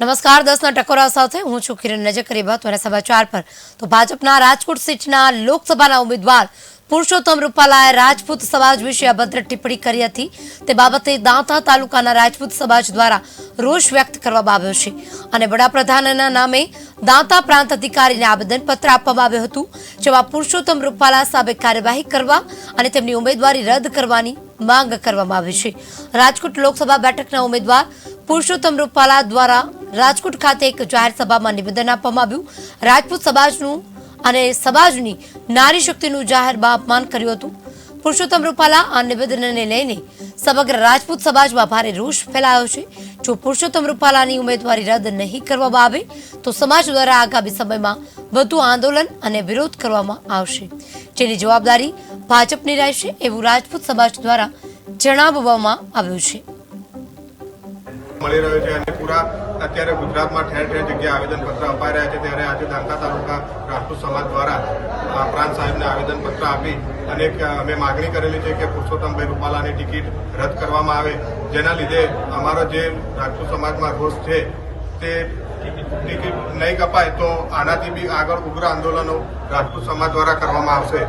નમસ્કાર, દસના ટકોરા સાથે હું છું કિરણ નજર કરી મહત્વના સમાચાર પર. તો ભાજપના રાજકોટ સીટના લોકસભાના ઉમેદવાર પુરુષોત્તમ રૂપાલાએ રાજપૂત સમાજ વિશે અભદ્ર ટિપ્પણી કરી હતી. તે બાબતે દાંતા તાલુકાના રાજપૂત સમાજ દ્વારા રોષ વ્યક્ત કરવામાં આવ્યો છે અને વડાપ્રધાનના નામે દાંતા પ્રાંત અધિકારીને આવેદનપત્ર આપવામાં આવ્યું હતું, જેમાં પુરુષોત્તમ રૂપાલા સામે કાર્યવાહી કરવા અને તેમની ઉમેદવારી રદ કરવાની માંગ કરવામાં આવી છે. રાજકોટ લોકસભા બેઠકના ઉમેદવાર પુરુષોત્તમ રૂપાલા દ્વારા રાજકોટ ખાતે એક જાહેર સભામાં નિવેદન આપવામાં આવ્યું. રાજપૂત સમાજનું અને સમાજની નારી શક્તિનું જાહેરમાં અપમાન કર્યું હતું. પુરુષોત્તમ રૂપાલા આ નિવેદનને લઈને સમગ્ર રાજપૂત સમાજમાં ભારે રોષ ફેલાયો છે. જો પુરુષોત્તમ રૂપાલાની ઉમેદવારી રદ નહીં કરવામાં આવે, તો સમાજ દ્વારા આગામી સમયમાં વધુ આંદોલન અને વિરોધ કરવામાં આવશે. જેની જવાબદારી ભાજપની રહેશે એવું રાજપૂત સમાજ દ્વારા જણાવવામાં આવ્યું છે. મળી રહ્યો છે અને પૂરા અત્યારે ગુજરાતમાં ઠેર ઠેર જગ્યાએ આવેદનપત્ર અપાઈ રહ્યા છે. ત્યારે આજે દાંતા તાલુકા રાજપૂત સમાજ દ્વારા પ્રાંત સાહેબને આવેદનપત્ર આપી અને અમે માગણી કરેલી છે કે પુરુષોત્તમભાઈ રૂપાલાની ટિકિટ રદ કરવામાં આવે. જેના લીધે અમારો જે રાજપૂત સમાજમાં રોષ છે, તે ટિકિટ નહીં કપાય તો આનાથી બી આગળ ઉગ્ર આંદોલનો રાજપૂત સમાજ દ્વારા કરવામાં આવશે.